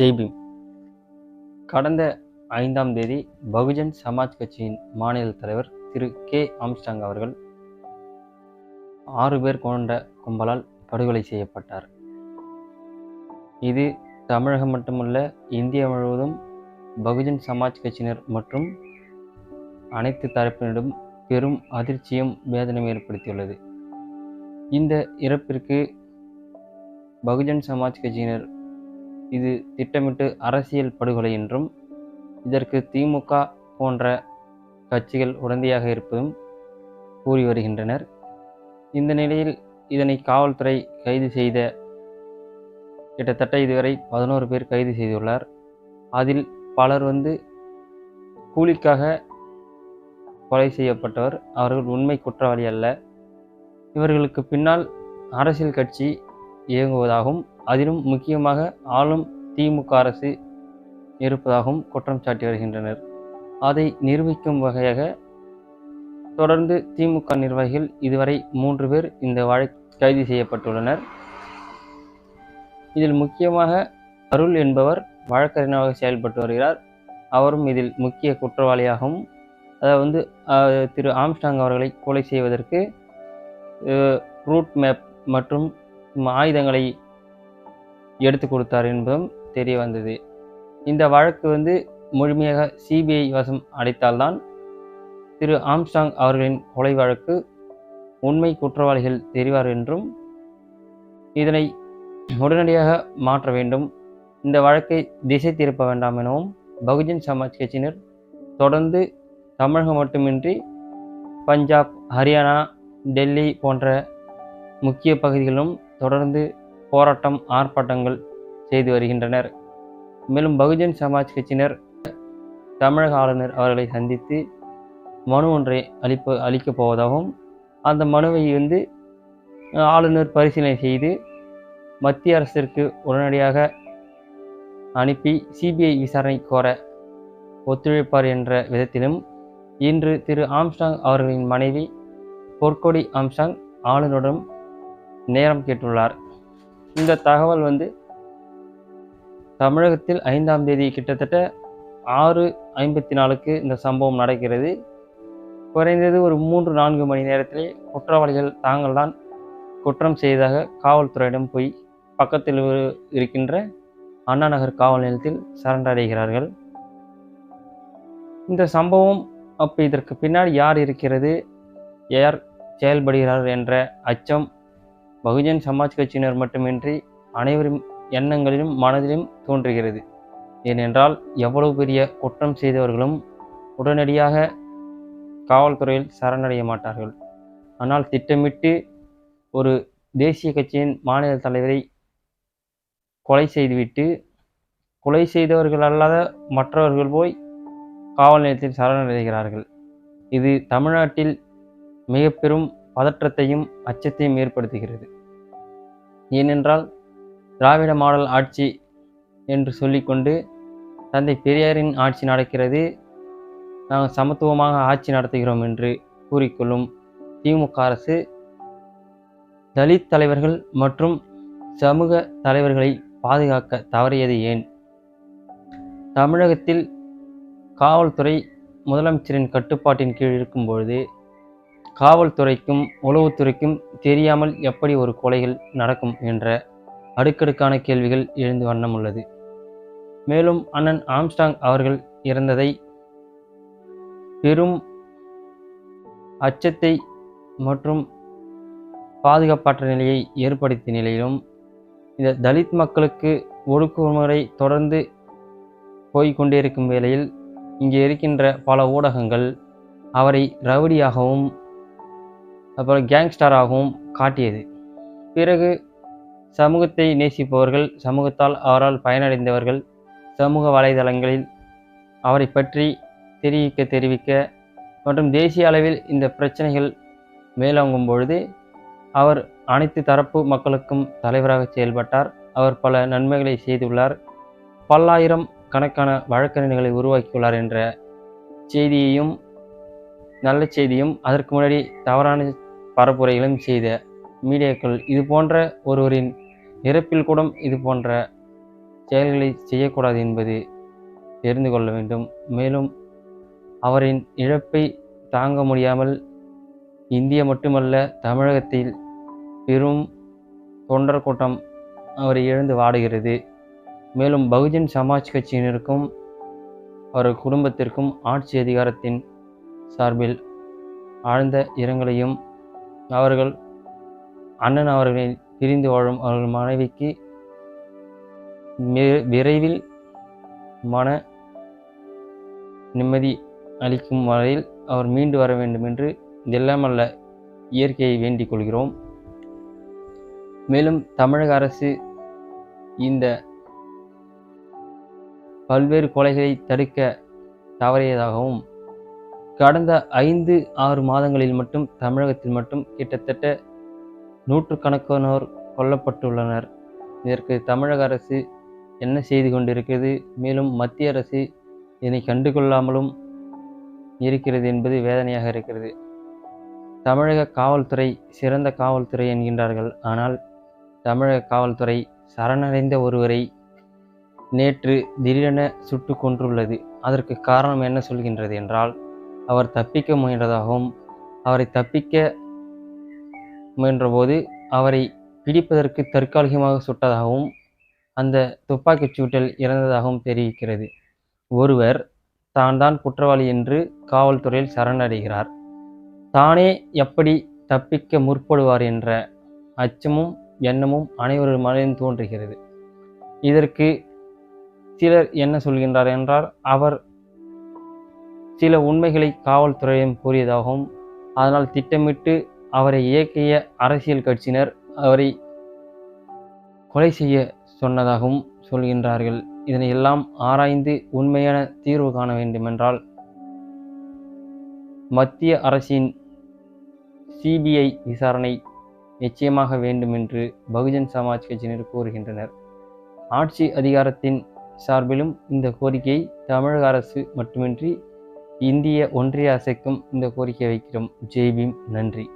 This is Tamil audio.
ஜெய்பீம். கடந்த ஐந்தாம் தேதி பகுஜன் சமாஜ் கட்சியின் மாநில தலைவர் திரு கே. ஆம்ஸ்டாங் அவர்கள் ஆறு பேர் கொண்ட கும்பலால் படுகொலை செய்யப்பட்டார். இது தமிழகம் மட்டுமல்ல இந்தியா முழுவதும் பகுஜன் சமாஜ் கட்சியினர் மற்றும் அனைத்து தரப்பினரிடம் பெரும் அதிர்ச்சியும் வேதனையும் ஏற்படுத்தியுள்ளது. இந்த இறப்பிற்கு பகுஜன் சமாஜ் கட்சியினர் இது திட்டமிட்டு அரசியல் படுகொலை என்றும் இதற்கு திமுக போன்ற கட்சிகள் உடந்தையாக இருப்பதும் கூறி வருகின்றனர். இந்த நிலையில் இதனை காவல்துறை கைது செய்த கிட்டத்தட்ட இதுவரை பதினோரு பேர் கைது செய்துள்ளார். அதில் பலர் வந்து கூலிக்காக கொலை செய்யப்பட்டவர். அவர்கள் உண்மை குற்றவாளி அல்ல. இவர்களுக்கு பின்னால் அரசியல் கட்சி இயங்குவதாகவும் அதிலும் முக்கியமாக ஆளும் திமுக அரசு இருப்பதாகவும் குற்றம் சாட்டி வருகின்றனர். அதை நிரூபிக்கும் வகையாக தொடர்ந்து திமுக நிர்வாகிகள் இதுவரை மூன்று பேர் இந்த வழக்கு கைது செய்யப்பட்டுள்ளனர். இதில் முக்கியமாக அருள் என்பவர் வழக்கறிஞராக செயல்பட்டு வருகிறார். அவரும் இதில் முக்கிய குற்றவாளியாகவும் அதாவது வந்து அஹ், திரு ஆம்ஸ்டாங் அவர்களை கொலை செய்வதற்கு ரூட் மேப் மற்றும் ஆயுதங்களை எடுத்து கொடுத்தார் என்பதும் தெரிய வந்தது. இந்த வழக்கு வந்து முழுமையாக சிபிஐ வசம் அடைத்தால்தான் திரு ஆம்ஸ்டாங் அவர்களின் கொலை வழக்கு உண்மை குற்றவாளிகள் தெரிவார் என்றும் இதனை உடனடியாக மாற்ற வேண்டும். இந்த வழக்கை திசை திருப்ப வேண்டாம் எனவும் பகுஜன் சமாஜ் கட்சியினர் தொடர்ந்து தமிழகம் மட்டுமின்றி பஞ்சாப் ஹரியானா டெல்லி போன்ற முக்கிய பகுதிகளிலும் தொடர்ந்து போராட்டம் ஆர்ப்பாட்டங்கள் செய்து வருகின்றனர். மேலும் பகுஜன் சமாஜ் கட்சியினர் தமிழக ஆளுநர் அவர்களை சந்தித்து மனு ஒன்றை அளிப்ப அளிக்கப் போவதாகவும் அந்த மனுவை வந்து ஆளுநர் பரிசீலனை செய்து மத்திய அரசிற்கு உடனடியாக அனுப்பி சிபிஐ விசாரணை கோர ஒத்துழைப்பார் என்ற விதத்திலும் இன்று திரு ஆம்ஸ்டாங் அவர்களின் மனைவி பொற்கொடி ஆம்ஸ்டாங் ஆளுநருடன் நேரம் கேட்டுள்ளார். இந்த தகவல் வந்து தமிழகத்தில் ஐந்தாம் தேதி கிட்டத்தட்ட ஆறு ஐம்பத்தி நாலுக்கு இந்த சம்பவம் நடக்கிறது. குறைந்தது ஒரு மூன்று நான்கு மணி நேரத்திலே குற்றவாளிகள் தாங்கள்தான் குற்றம் செய்ததாக காவல்துறையிடம் போய் பக்கத்தில் இருக்கின்ற அண்ணா நகர் காவல் நிலையத்தில் சரண்டடைகிறார்கள். இந்த சம்பவம் அப்போ இதற்கு பின்னாடி யார் இருக்கிறது யார் செயல்படுகிறார் என்ற அச்சம் பகுஜன் சமாஜ் கட்சியினர் மட்டுமின்றி அனைவரும் எண்ணங்களிலும் மனதிலும் தோன்றுகிறது. ஏனென்றால் எவ்வளவு பெரிய குற்றம் செய்தவர்களும் உடனடியாக காவல்துறையில் சரணடைய மாட்டார்கள். ஆனால் திட்டமிட்டு ஒரு தேசிய கட்சியின் மாநில தலைவரை கொலை செய்துவிட்டு கொலை செய்தவர்கள் அல்லாத மற்றவர்கள் போய் காவல் நிலையத்தில் சரணடைகிறார்கள். இது தமிழ்நாட்டில் மிக பெரும் பதற்றத்தையும் அச்சத்தையும் ஏற்படுத்துகிறது. ஏனென்றால் திராவிட மாடல் ஆட்சி என்று சொல்லிக்கொண்டு தந்தை பெரியாரின் ஆட்சி நடக்கிறது. நாங்கள் சமத்துவமாக ஆட்சி நடத்துகிறோம் என்று கூறிக்கொள்ளும் திமுக அரசு தலித் தலைவர்கள் மற்றும் சமூக தலைவர்களை பாதுகாக்க தவறியது ஏன்? தமிழகத்தில் காவல்துறை முதலமைச்சரின் கட்டுப்பாட்டின் கீழ் இருக்கும்பொழுது காவல்துறைக்கும் உளவுத்துறைக்கும் தெரியாமல் எப்படி ஒரு கொலைகள் நடக்கும் என்ற அடுக்கடுக்கான கேள்விகள் எழுந்து வண்ணம் உள்ளது. மேலும் அண்ணன் ஆம்ஸ்டாங் அவர்கள் இறந்ததை பெரும் அச்சத்தை மற்றும் பாதுகாப்பற்ற நிலையை ஏற்படுத்திய நிலையிலும் இந்த தலித் மக்களுக்கு ஒடுக்குமுறை தொடர்ந்து போய்க்கொண்டே இருக்கும் வேளையில் இங்கே இருக்கின்ற பல ஊடகங்கள் அவரை ரவுடியாகவும் அப்புறம் கேங்ஸ்டராகவும் காட்டியது. பிறகு சமூகத்தை நேசிப்பவர்கள் சமூகத்தால் அவரால் பயனடைந்தவர்கள் சமூக வலைதளங்களில் அவரை பற்றி தெரிவிக்க தெரிவிக்க மற்றும் தேசிய அளவில் இந்த பிரச்சனைகள் மேலோங்கும் பொழுது அவர் அனைத்து தரப்பு மக்களுக்கும் தலைவராக செயல்பட்டார். அவர் பல நன்மைகளை செய்துள்ளார். பல்லாயிரம் கணக்கான வழக்கறிஞர்களை உருவாக்கியுள்ளார் என்ற செய்தியையும் நல்ல செய்தியும் அதற்கு முன்னாடி தவறான பரப்புரைகளும் செய்த மீடியாக்கள் இது போன்ற ஒருவரின் இறப்பில் கூட இது போன்ற செயல்களை செய்யக்கூடாது என்பது தெரிந்து கொள்ள வேண்டும். மேலும் அவரின் இழப்பை தாங்க முடியாமல் இந்தியா மட்டுமல்ல தமிழகத்தில் பெரும் தொண்டர் கூட்டம் அவரை இழந்து வாடுகிறது. மேலும் பகுஜன் சமாஜ் கட்சியினருக்கும் அவர் குடும்பத்திற்கும் ஆட்சி அதிகாரத்தின் சார்பில் ஆழ்ந்த இரங்கலையும் அவர்கள் அண்ணன் அவர்களை பிரிந்து வாழும் அவர்கள் மனைவிக்கு விரைவில் மன நிம்மதி அளிக்கும் வரையில் அவர் மீண்டு வர வேண்டும் என்று எல்லாமல்ல இயற்கையை வேண்டிக் கொள்கிறோம். மேலும் தமிழக அரசு இந்த பல்வேறு கொலைகளை தடுக்க தவறியதாகவும் கடந்த ஐந்து ஆறு மாதங்களில் மட்டும் தமிழகத்தில் மட்டும் கிட்டத்தட்ட நூற்றுக்கணக்கானோர் கொல்லப்பட்டுள்ளனர். இதற்கு தமிழக அரசு என்ன செய்து கொண்டிருக்கிறது? மேலும் மத்திய அரசு இதனை கண்டுகொள்ளாமலும் இருக்கிறது என்பது வேதனையாக இருக்கிறது. தமிழக காவல்துறை சிறந்த காவல்துறை என்கின்றார்கள். ஆனால் தமிழக காவல்துறை சரணடைந்த ஒருவரை நேற்று திடீரென சுட்டு கொன்றுள்ளது. அதற்கு காரணம் என்ன சொல்கின்றது என்றால் அவர் தப்பிக்க முயன்றதாகவும் அவரை தப்பிக்க முயன்றபோது அவரை பிடிப்பதற்கு தற்காலிகமாக சுட்டதாகவும் அந்த துப்பாக்கிச் சூட்டில் இறந்ததாகவும் தெரிவிக்கிறது ஒருவர் தான் தான் குற்றவாளி என்று காவல்துறையில் சரணடைகிறார். தானே எப்படி தப்பிக்க முற்படுவார் என்ற அச்சமும் எண்ணமும் அனைவரும் மனதிலும் தோன்றுகிறது. இதற்கு சிலர் என்ன சொல்கின்றார் என்றால் அவர் சில உண்மைகளை காவல்துறையிடம் கூறியதாகவும் அதனால் திட்டமிட்டு அவரை இயக்கிய அரசியல் கட்சியினர் அவரை கொலை செய்ய சொன்னதாகவும் சொல்கின்றார்கள். இதனை எல்லாம் ஆராய்ந்து உண்மையான தீர்வு காண வேண்டுமென்றால் மத்திய அரசின் சிபிஐ விசாரணை நிச்சயமாக வேண்டும் என்று பகுஜன் சமாஜ் கட்சியினர் கூறுகின்றனர். ஆட்சி அதிகாரத்தின் சார்பிலும் இந்த கோரிக்கையை தமிழக அரசு மட்டுமின்றி இந்திய ஒன்றிய அரசுக்கும் இந்த கோரிக்கை வைக்கிறோம். ஜெய்பீம் நன்றி.